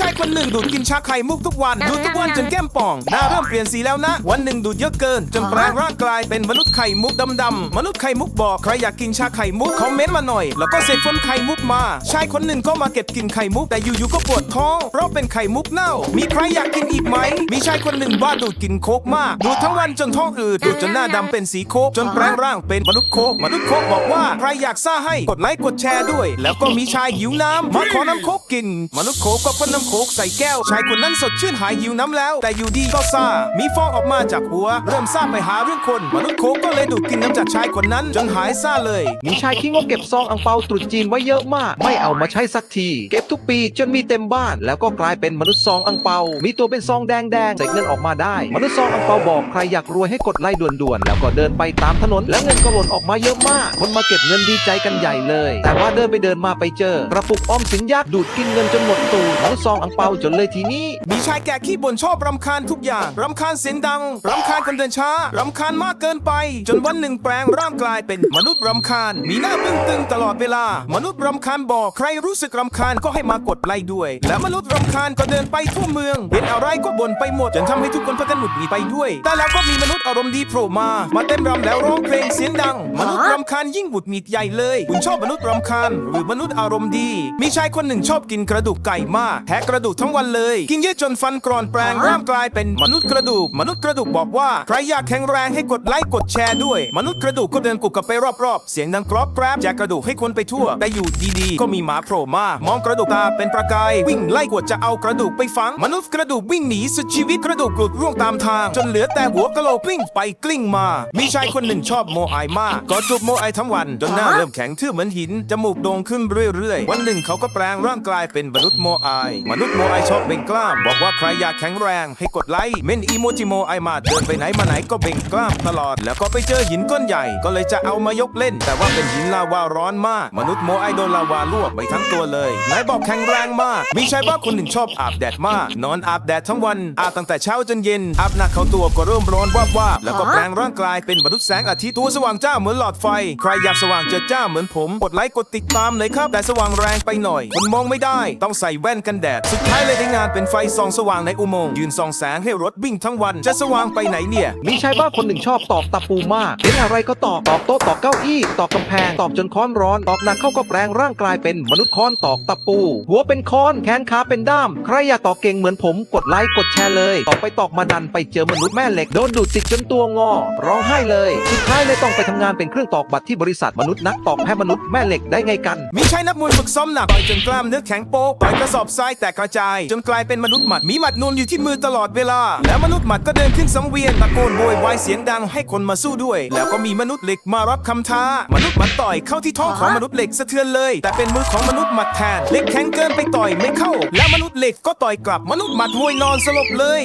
try ชายคนหนึ่งดูดกินชาไข่มุกทุกวัน ดูดทุกวันจนแก้มป่อง หน้าเริ่มเปลี่ยนสีแล้วนะ วันหนึ่งดูดเยอะเกิน จนแปลงร่างกลายเป็นมนุษย์ไข่มุกดำๆมนุษย์ไข่มุกบอกใครอยากกินชาไข่มุกคอมเมนต์มาหน่อย แล้วก็เสกฝนไข่มุกมาชายคนหนึ่งก็มาเก็บกินไข่มุกแต่อยู่ๆก็ปวดท้องเพราะเป็นไข่มุกเน่า มีใครอยากกินอีกไหม มีชายคนหนึ่งบ้าดูดกินโคกมาก ดูดทั้งวันจนท้องอืดดูดจนหน้าดำเป็นสีโคกจนแปลงร่างเป็นมนุษย์โคกมนุษย์โคกบอกว่าใครอยากซ่าให้กดไลค์กดแชร์ด้วย แล้วก็มีชายหิวน้ำมาขอน้ำโคกกิน มนุษย์โคกก็พ่นน้ำโคกใส่แก้ว ชายคนนั้นสดชื่นหายหิวน้ำแล้ว แต่อยู่ดีก็ซ่า มีฟองออกมาจากหัว เริ่มซ่าไปหาเรื่องคน มนุษย์โคกก็เลยดูดกินน้ำจากชายคนนั้น จนหายซ่าเลย มีชายขี้งกเก็บซองอังเปาตรุษจีนไว้เยอะมาก ไม่เอามาใช้สักที เก็บทุกปีจนมีเต็มบ้าน แล้วก็กลายเป็นมนุษย์ซองอังเปา มีตัวเป็นซองแดงแดงๆใส่เงินออกมาได้ มนุษย์ซองอังเปาบอกใครอยากรวยให้กดไลค์ด่วนๆ แล้วก็เดินไปตามถนน แล้วเงินก็หล่นออกมาเยอะมาก คนมาเก็บเงินดีใจกันใหญ่เลย แต่ว่าเดินไปเดินมาไปเจอกระปุกออมสินยักษ์ดูดกินเงินจนหมดตูมนุษย์ซองอังเปาจนเลยทีนี้ มีชายแก่ขี้บ่นชอบรำคาญทุกอย่าง รำคาญเสียงดัง รำคาญคนเดินช้า รำคาญมากเกินไป จนวันหนึ่งแปลงร่างกลายเป็นมนุษย์รำคาญ มีหน้าบึ้งตึงตลอดเวลา มนุษย์รำคาญบอกใครรู้สึกรำคาญก็ให้มากดไลค์ด้วย และมนุษย์รำคาญก็เดินไปทั่วเมือง เห็นอะไรก็บ่นไปหมดจนทำให้ทุกคนพากันหงุดหงิดไปด้วย แต่แล้วก็มีมนุษย์อารมณ์ดีโผล่มา มาเต้นรำแล้วร้องเพลงเสียงดัง มนุษย์รำคาญยิ่งหุดหงิดใหญ่เลย คุณชอบมนุษย์รำคาญ หรือมนุษย์อารมณ์ดี มีชายคนหนึ่งชอบกินกระดูกไก่มากแทะกระดูกทั้งวันเลย กินเยอะจนฟันกรอนแปลงร่างกลายเป็นมนุษย์กระดูก มนุษย์กระดูกบอกว่าใครอยากแข็งแรงให้กดไลค์กดแชร์ด้วย มนุษย์กระดูกก็เดินกุกกับไปรอบๆ เสียงดังกรอบแกรบแจกกระดูกให้คนไปทั่ว แต่อยู่ดีๆ ก็มีหมาโผล่มามองกระดูกตาเป็นประกายวิ่งไล่กวดจะเอากระดูกไปฝัง มนุษย์กระดูกวิ่งหนีสุดชีวิตกระดูกหลุดร่วงตามทาง จนเหลือแต่หัวกะโหลกกลิ้งไปกลิ้งมา มีชายคนหนึ่งชอบโมไอมากก็จูบโมไอทั้งวันจนหน้าเริ่มแข็งทื่อเหมือนหินจมูกโด่งขึ้นเรื่อยๆ วันหนึ่งเขาก็แปลงร่างกลายเป็นมนุษย์โมไอมนุษย์โมไอชอบเบ่งกล้าม บอกว่าใครอยากแข็งแรงให้กดไลค์ เมนอีโมจิโมไอมาเดินไปไหนมาไหนก็เบ่งกล้ามตลอด แล้วก็ไปเจอหินก้อนใหญ่ ก็เลยจะเอามายกเล่น แต่ว่าเป็นหินลาวาร้อนมาก มนุษย์โมไอโดนลาวาลวกไปทั้งตัวเลยไหนบอกแข็งแรงมาก มีชายบ้าคนหนึ่งชอบอาบแดดมาก นอนอาบแดดทั้งวัน อาบตั้งแต่เช้าจนเย็น อาบหนักเข้าตัวก็เริ่มร้อนวาบวาบแล้วก็แปลงร่างกายเป็นมนุษย์แสงอาทิตย์ตัวสว่างจ้าเหมือนหลอดไฟ ใครอยากสว่างเจิดจ้าเหมือนผม กดไลค์กดติดตามเลยครับ แต่สว่างแรงไปหน่อยคนมองไม่ได้ ต้องใส่แว่นกันแดดสุดท้ายเลยได้งานเป็นไฟส่องสว่างในอุโมงค์ยืนส่องแสงให้รถวิ่งทั้งวัน จะสว่างไปไหนเนี่ย มีชายบ้าคนหนึ่งชอบตอกตะปูมากเห็นอะไรก็ตอกตอกโต๊ะตอกเก้าอี้ตอกกำแพงตอกจนค้อนร้อนตอกหนักเข้าก็แปลงร่างกลายเป็นมนุษย์ค้อนตอกตะปู หัวเป็นค้อนแขนขาเป็นด้าม ใครอยากตอกเก่งเหมือนผมกดไลค์กดแชร์เลยตอกไปตอกมาดันไปเจอมนุษย์แม่เหล็กโดนดูดติดจนตัวงอ ร้องไห้เลยสุดท้ายเลยต้องไปทำงานเป็นเครื่องตอกบัตรที่บริษัทมนุษย์นักตอกแพ้มนุษย์แม่เหล็กได้ไงกัน มีชายนักมวยฝึกซ้อมหนักต่อยจนกล้ามเนื้อแข็งโป๊กต่อยกระสอบทรายแตกกระจายจนกลายเป็นมนุษย์หมัดมีหมัดนูนอยู่ที่มือตลอดเวลา แล้วมนุษย์หมัดก็เดินขึ้นสังเวียนตะโกนโวยวายเสียงดังให้คนมาสู้ด้วย แล้วก็มีมนุษย์เหล็กมารับคำท้า มนุษย์หมัดต่อยเข้าที่ท้องของมนุษย์เหล็กสะเทือนเลย แต่เป็นมือของมนุษย์หมัดแทนเหล็กแข็งเกินไปต่อยไม่เข้า แล้วมนุษย์เหล็กก็ต่อยกลับมนุษย์หมัดมวยนอนสลบเลย